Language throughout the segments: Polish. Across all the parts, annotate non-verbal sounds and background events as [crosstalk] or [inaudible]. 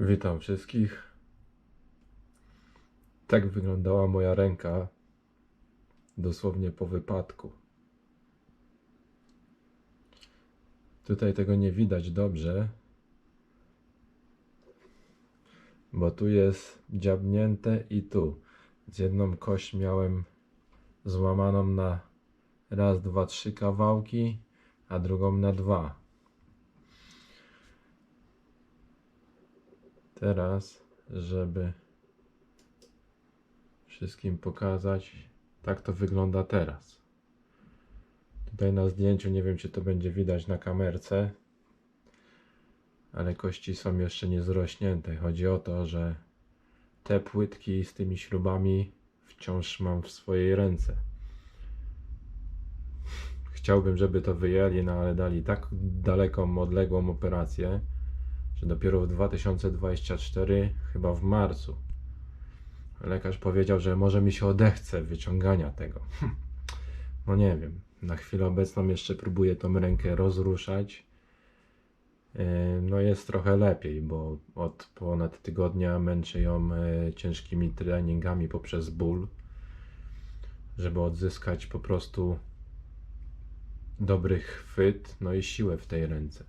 Witam wszystkich. Tak wyglądała moja ręka dosłownie po wypadku. Tutaj tego nie widać dobrze, bo tu jest dziabnięte i tu. Z jedną kość miałem złamaną na raz, dwa, trzy kawałki, a drugą na dwa. Teraz, żeby wszystkim pokazać, tak to wygląda teraz. Tutaj na zdjęciu, nie wiem czy to będzie widać na kamerce, ale kości są jeszcze nie zrośnięte. Chodzi o to, że te płytki z tymi śrubami wciąż mam w swojej ręce. Chciałbym, żeby to wyjęli, no ale dali tak daleką, odległą operację, że dopiero w 2024, chyba w marcu, lekarz powiedział, że może mi się odechce wyciągania tego. [laughs] No nie wiem. Na chwilę obecną jeszcze próbuję tą rękę rozruszać. Yy, No jest trochę lepiej, bo od ponad tygodnia męczę ją e, ciężkimi treningami poprzez ból, żeby odzyskać po prostu dobry chwyt, no i siłę w tej ręce.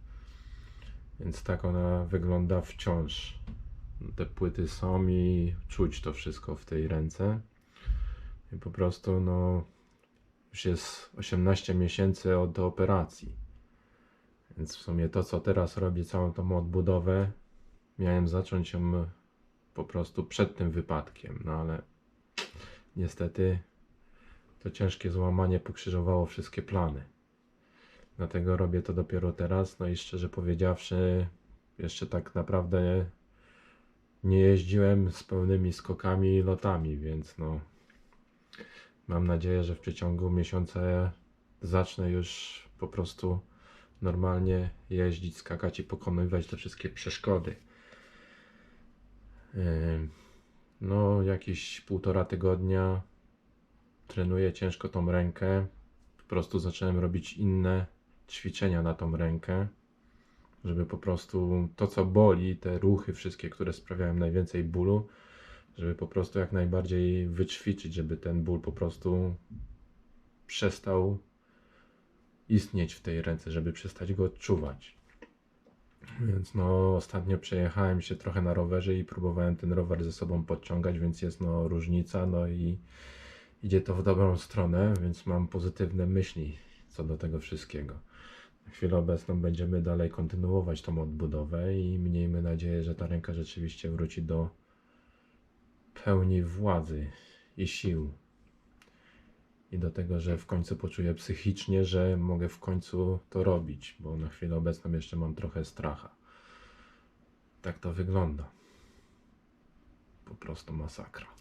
Więc tak ona wygląda wciąż. Te płyty są i czuć to wszystko w tej ręce. I po prostu, no, już jest 18 miesięcy od operacji. Więc w sumie to, co teraz robię, całą tą odbudowę, miałem zacząć ją po prostu przed tym wypadkiem. No ale niestety to ciężkie złamanie pokrzyżowało wszystkie plany. Dlatego robię to dopiero teraz. No i szczerze powiedziawszy, jeszcze tak naprawdę nie jeździłem z pełnymi skokami i lotami, więc no mam nadzieję, że w przeciągu miesiąca zacznę już po prostu normalnie jeździć, skakać i pokonywać te wszystkie przeszkody. No, jakieś półtora tygodnia trenuję ciężko tą rękę. Po prostu zacząłem robić inne ćwiczenia na tą rękę, żeby po prostu to, co boli, te ruchy wszystkie, które sprawiają najwięcej bólu, żeby po prostu jak najbardziej wyćwiczyć, żeby ten ból po prostu przestał istnieć w tej ręce, żeby przestać go odczuwać. Więc no, ostatnio przejechałem się trochę na rowerze i próbowałem ten rower ze sobą podciągać, więc jest no różnica, no i idzie to w dobrą stronę, więc mam pozytywne myśli co do tego wszystkiego. Na chwilę obecną będziemy dalej kontynuować tą odbudowę i miejmy nadzieję, że ta ręka rzeczywiście wróci do pełni władzy i sił. I do tego, że w końcu poczuję psychicznie, że mogę w końcu to robić, bo na chwilę obecną jeszcze mam trochę stracha. Tak to wygląda. Po prostu masakra.